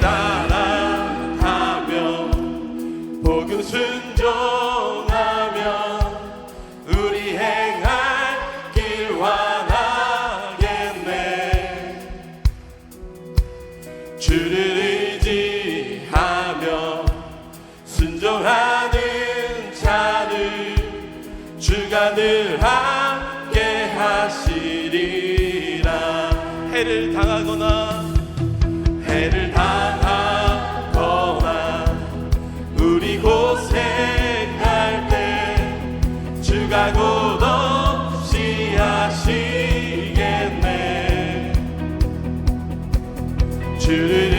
따라가며 복음 순종하며 우리 행할 길 환하겠네. 주를 의지하며 순종하는 자를 주가 늘 함께 하시리라 해를 당하거나 해를 당하거나 우리 고생할 때 주가 곧 없이 하시겠네. 주를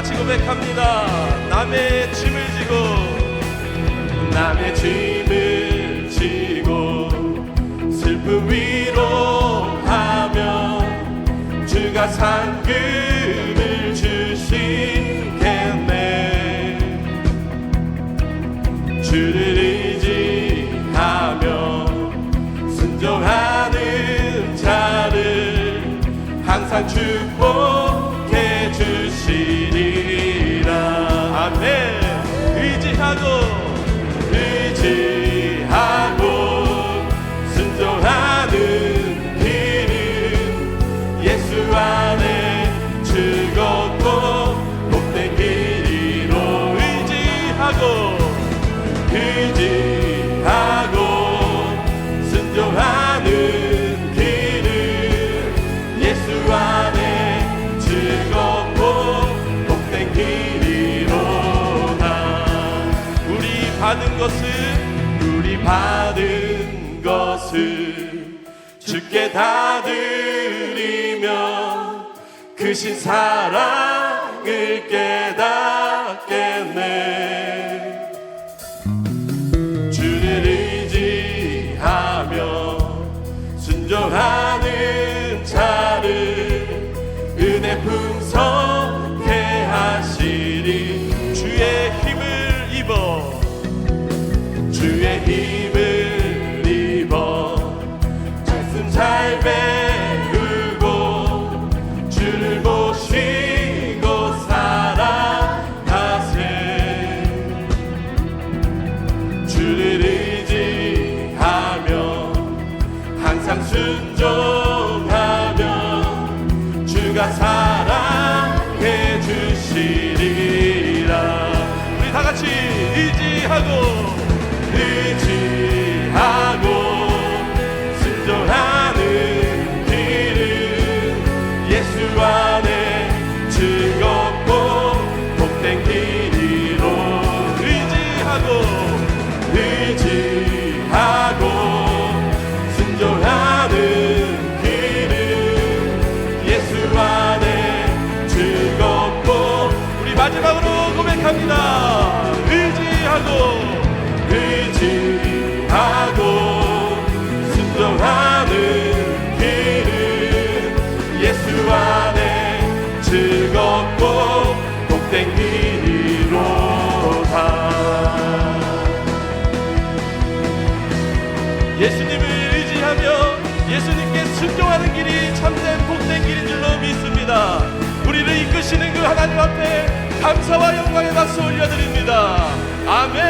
같이 고백합니다. 남의 짐을 지고 남의 짐을 지고 슬픔 위로하며 주가 상급을 주시겠네 주를 의지하며 순종하는 자를 항상 축복 받은 것을 주께 다 드리며 크신 사랑을 깨닫겠 힘을 입어 말씀 잘 배우고 주를 모시고 살아가세. 주를 의지하며 항상 순종 고백합니다 의지하고 의지하고 순종하는 길은 예수 안에 즐겁고 복된 길이로다 예수님을 의지하며 예수님께 순종하는 길이 참된 복된 길인 줄로 믿습니다. 우리를 이끄시는 그 하나님 앞에 감사와 영광의 박수 올려드립니다. 아멘.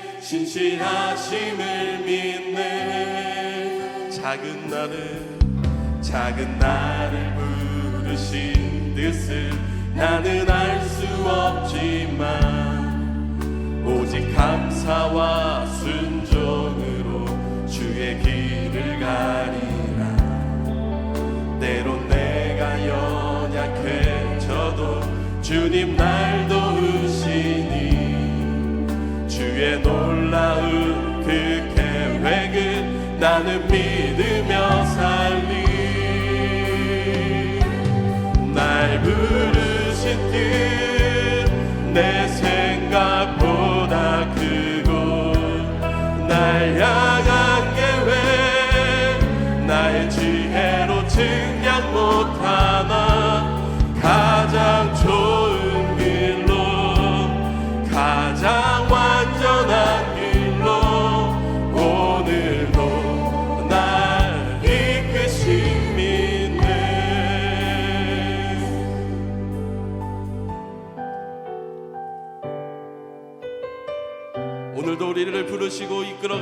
신실하심을 믿네. 작은 나를 작은 나를 부르신 뜻을 나는 알 수 없지만 오직 감사와 순종으로 주의 길을 가리라. 때론 내가 연약해져도 주님 날 나는 믿으며 살리. 날 부르신 뜻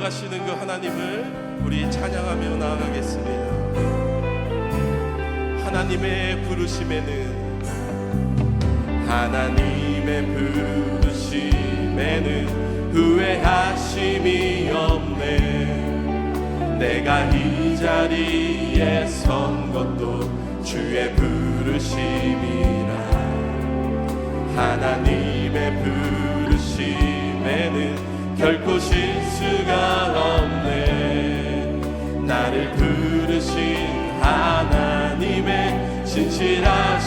부르시고 이끌어 가시는 그 하나님을 우리 찬양하며 나아가겠습니다. 하나님의 부르심에는 하나님의 부르심에는 후회하심이 없네 내가 이 자리에 선 것도 주의 부르심이라 하나님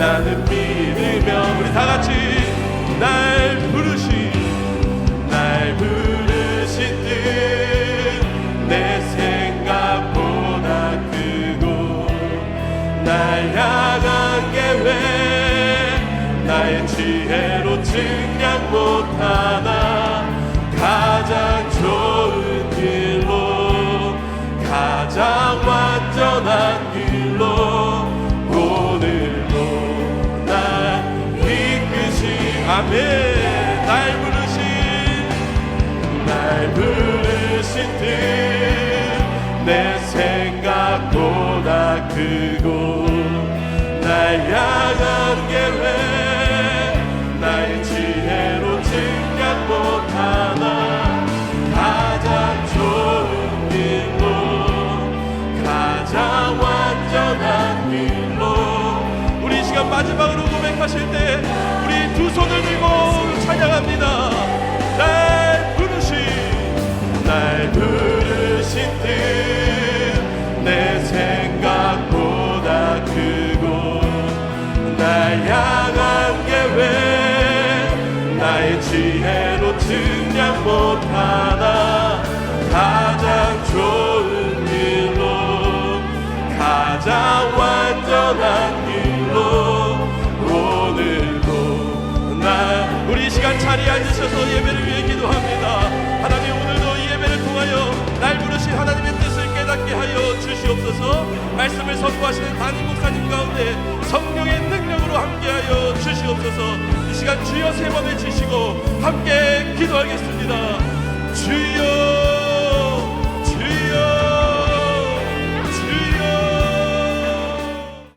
나는 믿으며 우리 다 같이 날 부르신 날 부르신 뜻내 생각보다 크고 날 향한 계획 나의 지혜로 증량 못하나 가장 좋은 길로 가장 완전한 길 나의 지혜로 증량 못하나 가장 좋은 길로 가장 완전한 길로. 우리 이 시간 마지막으로 고백하실 때 우리 두 손을 들고 찬양합니다 앉으셔서 예배를 위해 기도합니다. 하나님 오늘도 이 예배를 통하여 날 부르신 하나님의 뜻을 깨닫게 하여 주시옵소서. 말씀을 선포하시는 담임 목사님 가운데 성령의 능력으로 함께하여 주시옵소서. 이 시간 주여 세번 외치시고 함께 기도하겠습니다. 주여